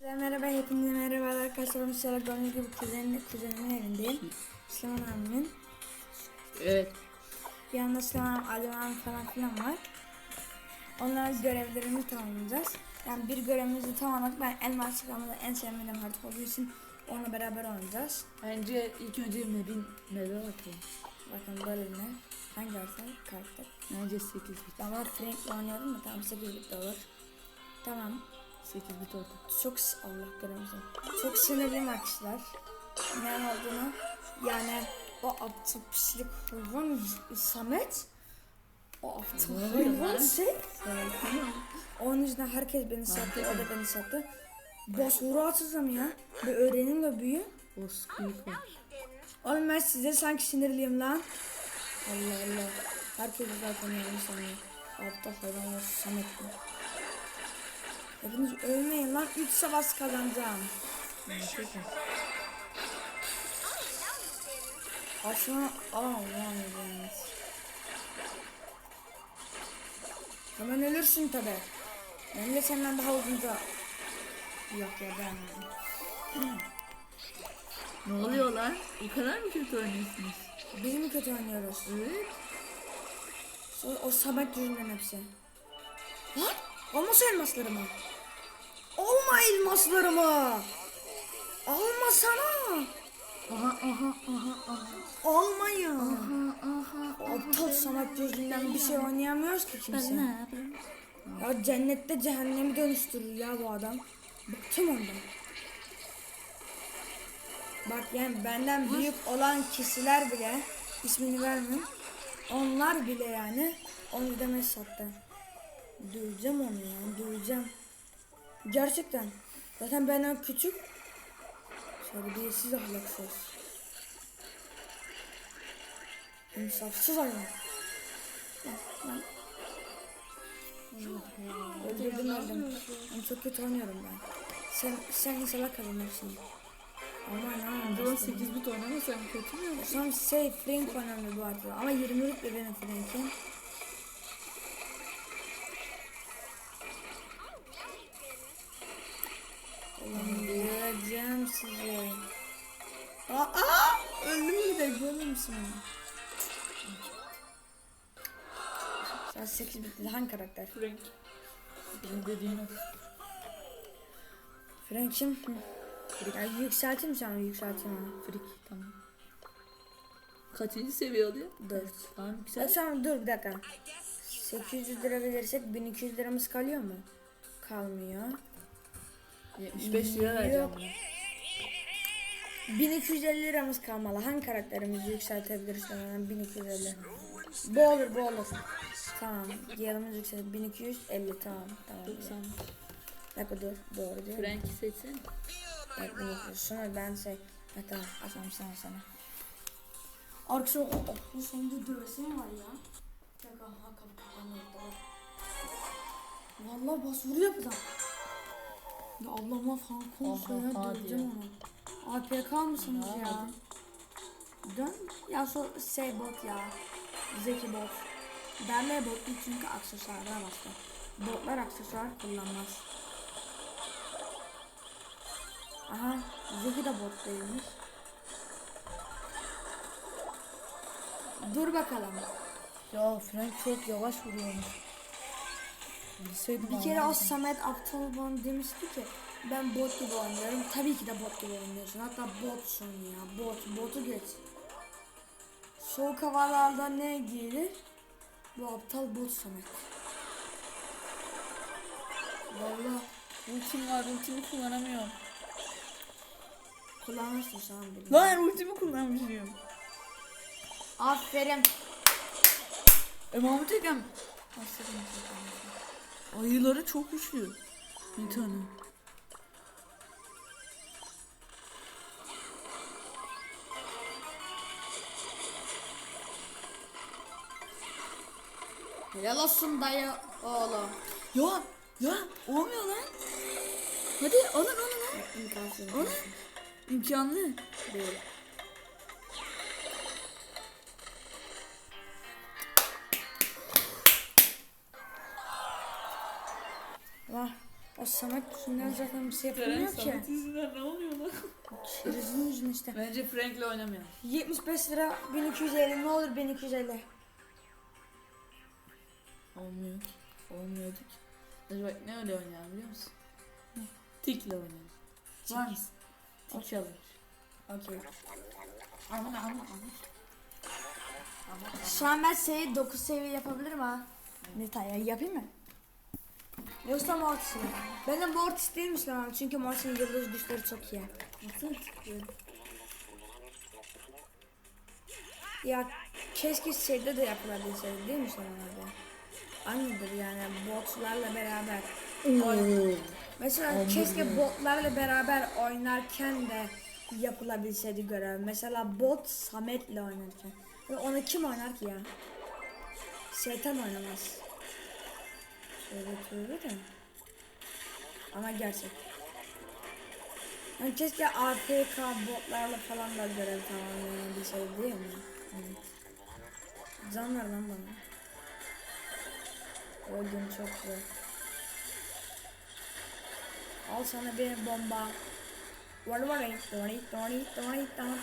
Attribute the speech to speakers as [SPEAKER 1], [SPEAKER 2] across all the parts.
[SPEAKER 1] Merhaba, hepinize merhaba arkadaşlar. Mesela gördüğünüz gibi kuzenin, kuzenimin evindeyim. Süleyman abimin.
[SPEAKER 2] Evet.
[SPEAKER 1] Yanda Süleyman abi, Adem abi falan filan var. Onların görevlerini tamamlayacağız. Yani bir görevimizi tamamladık. Ben elmas çıkarmada en sevmediğim harita olduğu için onunla beraber oynayacağız.
[SPEAKER 2] Bence ilk önce Map'in Map'e bakalım.
[SPEAKER 1] Bakın böyle ne? Hangi harita? Karakter.
[SPEAKER 2] Bence 8 bit.
[SPEAKER 1] Ben bunu Frank'le oynuyorum da tamam 8 bit olur. Tamam.
[SPEAKER 2] 8 bit oldu.
[SPEAKER 1] Çok Allah göremezim. Çok sinirliyim arkadaşlar. Ne olduğunu yani o aptal pislik hayvan Samet o aptal hayvan şey onun yüzünden herkes beni sattı o da beni sattı. Basuru atacağım ya. Bir öğrenin de büyü. Oğlum ben size sanki sinirliyim lan. Allah Allah. Herkes zaten yanlış sanıyor. Aptal hayvan Samet mi? Hepiniz ölmeyin lan. 3 savaş kazanacağım. Aslında Allah'ım Hemen ölürsün tabi. Ben de senden daha uzunca. Yok ya ben.
[SPEAKER 2] Ne oluyor lan? O kadar mı kötü oynuyorsunuz?
[SPEAKER 1] Biz mi kötü oynuyoruz?
[SPEAKER 2] Evet.
[SPEAKER 1] Sonra o Samet yüzünden hepsi. Lan! Olmasa elmaslarımı. Olma elmaslarımı. Almasana.
[SPEAKER 2] Aha aha aha aha.
[SPEAKER 1] Olmayın.
[SPEAKER 2] Aha aha.
[SPEAKER 1] Aptal Samet yüzünden bir şey oynayamıyoruz ki kimse.
[SPEAKER 2] Ben ne yapayım?
[SPEAKER 1] Ya cennette cehennemi dönüştürür ya bu adam. Bıktım ondan. Bak yani benden büyük olan kişiler bile ismini vermem. Onlar bile yani onu deme sattı. Duyacağım onu ya duyacağım. Gerçekten. Zaten benden küçük. Terbiyesiz ahlaksız. İnsafsız hayvan. Öldürdüm öldüm. Ben çok kötü oynuyorum ben. Sen sen inşallah kazanırsın. Aman aman.
[SPEAKER 2] Acaba 8 bit oynamasam kötü mü?
[SPEAKER 1] Son şey Frank önemli bu arada. Ama 20 rütbe benim Frank'im. Sizi. Aa! Öldüm bir de görmüyor musun? Sen 8 bitti. Hangi karakter?
[SPEAKER 2] Frank. Benim dediğim o.
[SPEAKER 1] Frank'im. Ya yükselteyim mi sana yükselteyim mi?
[SPEAKER 2] Freak tamam. Kaçıncı seviye oluyor?
[SPEAKER 1] 4.
[SPEAKER 2] Tamam
[SPEAKER 1] Ya
[SPEAKER 2] güzel.
[SPEAKER 1] tamam dur bir dakika. 800 lira verirsek 1200 liramız kalıyor mu? Kalmıyor.
[SPEAKER 2] 75 lira vereceğim
[SPEAKER 1] Yok.
[SPEAKER 2] buna.
[SPEAKER 1] 1250 liramız kalmalı. Hangi karakterimizi yükseltebiliriz hemen 1250. Bu olur bu olur. Tamam. Yılımız yükselt 1250 tamam tamam.
[SPEAKER 2] 90.
[SPEAKER 1] Bir dakika dur doğru diyor.
[SPEAKER 2] Frank'i seçsene.
[SPEAKER 1] Evet 1200. Sonra ben şey. Ha tamam açalım sana sana. Arkadaşlar o okul sonunda dövesi mi var ya? Dakika ha bak. Vallahi basuru yapacağım. Ya Allah'ıma
[SPEAKER 2] Aha, hadi
[SPEAKER 1] döveceğim onu. APK mısınız ya?
[SPEAKER 2] Hadi.
[SPEAKER 1] Dön. Ya so şey bot ya. Zeki bot. Derle bot değil çünkü aksesuarlara bastı. Botlar aksesuar kullanmaz. Aha Zeki de bot değilmiş. Dur bakalım.
[SPEAKER 2] Ya Frank çok yavaş vuruyormuş. Bilseydim
[SPEAKER 1] Bir kere o. Samet aptal bana demişti ki ben bot gibi oynuyorum. Tabii ki de bot gibi oynuyorsun. Hatta botsun ya. Bot. Botu geç. Soğuk havalarda ne giyilir? Bu aptal bot Samet. Vallahi
[SPEAKER 2] Ultim var ultimi kullanamıyorum.
[SPEAKER 1] kullanırsın sen bile.
[SPEAKER 2] Lan ultimi kullanmışım.
[SPEAKER 1] Aferin.
[SPEAKER 2] E Mahmut Ekrem
[SPEAKER 1] Aferin.
[SPEAKER 2] ayıları çok güçlü. Bir tane.
[SPEAKER 1] Helal olsun dayı oğlum.
[SPEAKER 2] Ya ya olmuyor lan. Hadi alın alın lan.
[SPEAKER 1] İmkansız.
[SPEAKER 2] Alın. İmkanlı.
[SPEAKER 1] Değil. Vah. O Samet yüzünden zaten bir şey yapamıyor ki.
[SPEAKER 2] Samet yüzünden ne oluyor lan?
[SPEAKER 1] Şerefsizin yüzünden işte.
[SPEAKER 2] Bence Frank'le oynamıyor.
[SPEAKER 1] 75 lira 1250 ne olur 1250.
[SPEAKER 2] Olmuyor ki. Olmuyor ki. Bak ne öyle oynayalım biliyor musun? Tikle oynayalım. Var mısın? Tik alır.
[SPEAKER 1] Okey.
[SPEAKER 2] Aman aman aman.
[SPEAKER 1] Şu an ben seviye 9 seviye yapabilirim ha. Ne tane yapayım mı? Yoksa Mortis mi? Ben de Mortis lan abi. Çünkü Mortis'in yıldız güçleri çok iyi.
[SPEAKER 2] Nasıl tikliyorum?
[SPEAKER 1] Ya keşke şeyde de yapılabilseydi değil mi abi? Aynıdır yani botlarla beraber. Oy- Mesela
[SPEAKER 2] Anladım.
[SPEAKER 1] keşke botlarla beraber oynarken de yapılabilseydi görev. Mesela bot Samet'le oynarken. Ve onu kim oynar ki ya? Şeytan oynamaz. Şöyle tövbe de. Ama gerçek. Yani keşke APK botlarla falan da görev tamamlanabilseydi değil mi? Evet. Can ver lan bana. Öldüm çok güzel. Al sana bir bomba. Var var. Dori dori dori dori.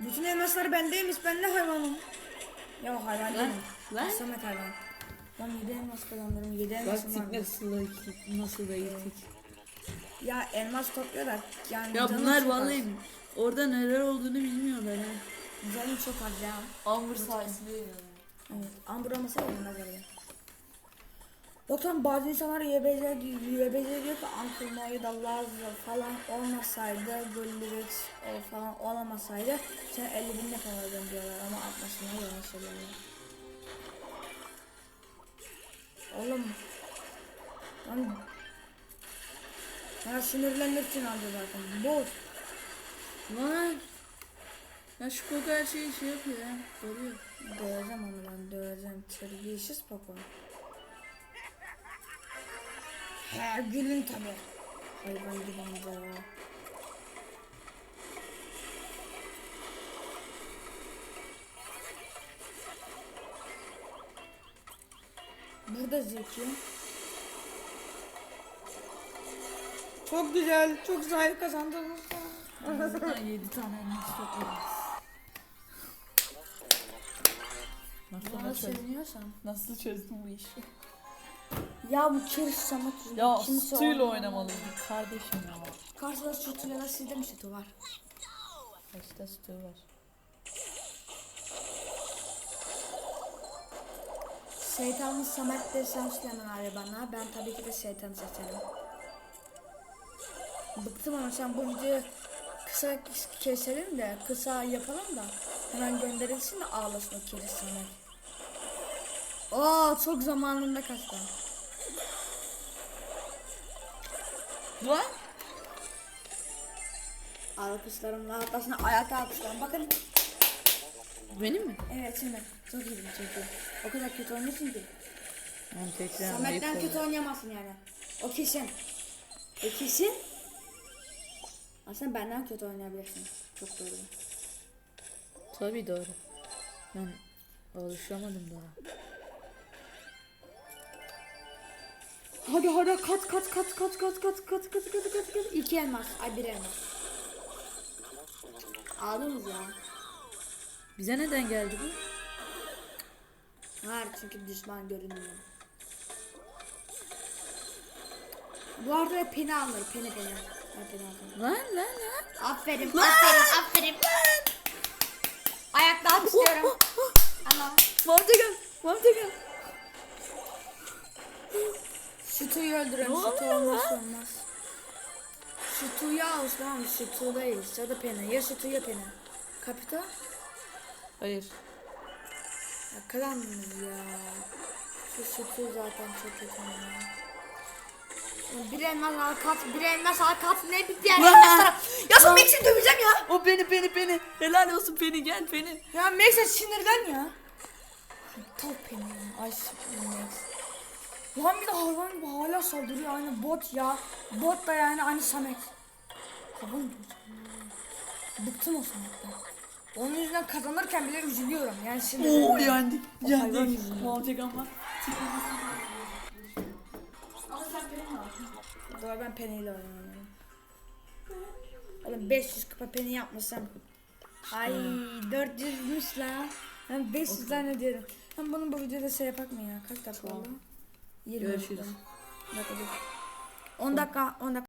[SPEAKER 1] Bütün elmaslar bendeymiş. Ben de hayvanım. Ya hayvan
[SPEAKER 2] Lan,
[SPEAKER 1] değilim.
[SPEAKER 2] lan.
[SPEAKER 1] Samet hayvan. Lan 7 elmas kazanırım. 7
[SPEAKER 2] Bak
[SPEAKER 1] elmasım
[SPEAKER 2] tik
[SPEAKER 1] var.
[SPEAKER 2] nasıl nasıl da iyi tik.
[SPEAKER 1] Ya elmas topluyorlar. Yani
[SPEAKER 2] Ya bunlar
[SPEAKER 1] çok
[SPEAKER 2] vallahi orada neler olduğunu bilmiyorlar ha.
[SPEAKER 1] Canım çok az ya.
[SPEAKER 2] Amber sayesinde yani.
[SPEAKER 1] Evet. Ambur olmasa yanına geliyor. Yoksa bazı insanlar YBC, YBC diyor ki Anturmayı da Lazlı falan olmasaydı, Gullivex falan olamasaydı sen 50 bin ne falan diyorlar ama atmasına yalan söylüyorlar. Oğlum Lan Bana sinirlenirsin aldı zaten. Boz.
[SPEAKER 2] Lan. Ya şu koku her şeyi şey yapıyor ya. Koruyor.
[SPEAKER 1] Döveceğim onu ben döveceğim. Terbiyesiz papa. He gülün tabi. Hayvan gibi amca. Burada Zeki. Çok güzel, çok güzel kazandınız.
[SPEAKER 2] Buradan 7 tane elmas toplarız. Nasıl,
[SPEAKER 1] Bana
[SPEAKER 2] çözdün?
[SPEAKER 1] söylüyorsan.
[SPEAKER 2] Nasıl çözdün bu işi?
[SPEAKER 1] Ya bu Samet yüzünden
[SPEAKER 2] Ya
[SPEAKER 1] kimse
[SPEAKER 2] sütüyle
[SPEAKER 1] oynamaz.
[SPEAKER 2] oynamalıydık kardeşim ya.
[SPEAKER 1] Karşıda sütü ya da sizde mi sütü var?
[SPEAKER 2] Kaçta sütü var.
[SPEAKER 1] Şeytanlı Samet desem Süleyman abi bana. Ben tabii ki de şeytanı seçerim. Bıktım ama sen bu videoyu kısa keselim de kısa yapalım da hemen gönderilsin de ağlasın o Samet. Oo çok zamanında kaçtı.
[SPEAKER 2] Lan!
[SPEAKER 1] Alkışlarımla atlasına ayakta alkışlarım. Bakın.
[SPEAKER 2] Benim mi?
[SPEAKER 1] Evet şimdi çok iyi çünkü. O kadar kötü oynuyorsun ki.
[SPEAKER 2] Ben tekrar
[SPEAKER 1] Samet'ten kötü oynayamazsın yani. O kesin. O kesin. Aslında benden kötü oynayabilirsin. Çok doğru.
[SPEAKER 2] Tabii doğru. Ben alışamadım daha.
[SPEAKER 1] Hadi hadi kat kat kat kat kat kat kat kat kat kat kat İki elmas. Ay bir elmas. Aldınız ya.
[SPEAKER 2] Bize neden geldi bu?
[SPEAKER 1] Hayır çünkü düşman görünmüyor. Bu arada peni alır. Peni peni. Ay, peni.
[SPEAKER 2] Lan lan lan.
[SPEAKER 1] Aferin, aferin, aferin daha istiyorum. Ama
[SPEAKER 2] Mavi tekel. Mavi tekel.
[SPEAKER 1] Şutu'yu öldürelim.
[SPEAKER 2] Ne
[SPEAKER 1] Şutu
[SPEAKER 2] oluyor
[SPEAKER 1] olmaz
[SPEAKER 2] lan?
[SPEAKER 1] olmaz. Şutu'yu al tamam Şutu'dayız. Ya da Pena. Ya Şutu ya Pena. Kapita.
[SPEAKER 2] Hayır.
[SPEAKER 1] Ya kazandınız ya. Şu Şutu zaten çok kötü. Bir elmas al kat, bir elmas al kat ne bir diğer elmaslara. Ya sen Max'i döveceğim ya.
[SPEAKER 2] O beni beni beni. Helal olsun beni gel beni.
[SPEAKER 1] Ya Max'e sinirlen ya. Peni ya. Ay Max. Lan bir de hayvan gibi hala saldırıyor aynı bot ya. Bot da yani aynı Samet. Hayvan gibi. Bıktım o Samet'ten. Onun yüzünden kazanırken bile üzülüyorum. Yani sinirleniyorum.
[SPEAKER 2] Oo yendik. Yendik.
[SPEAKER 1] yüzünden.
[SPEAKER 2] Mamte gel
[SPEAKER 1] Doğru ben Penny ile oynuyorum. Oğlum 500 kupa Penny yapmasam. Ay 400'müş la. Ben 500 tane diyorum. Ben bunu bu videoda şey yapak mı ya? Kaç dakika oldu? 20
[SPEAKER 2] Görüşürüz.
[SPEAKER 1] dakika. Bir dakika dur. 10 dakika 10 dakika.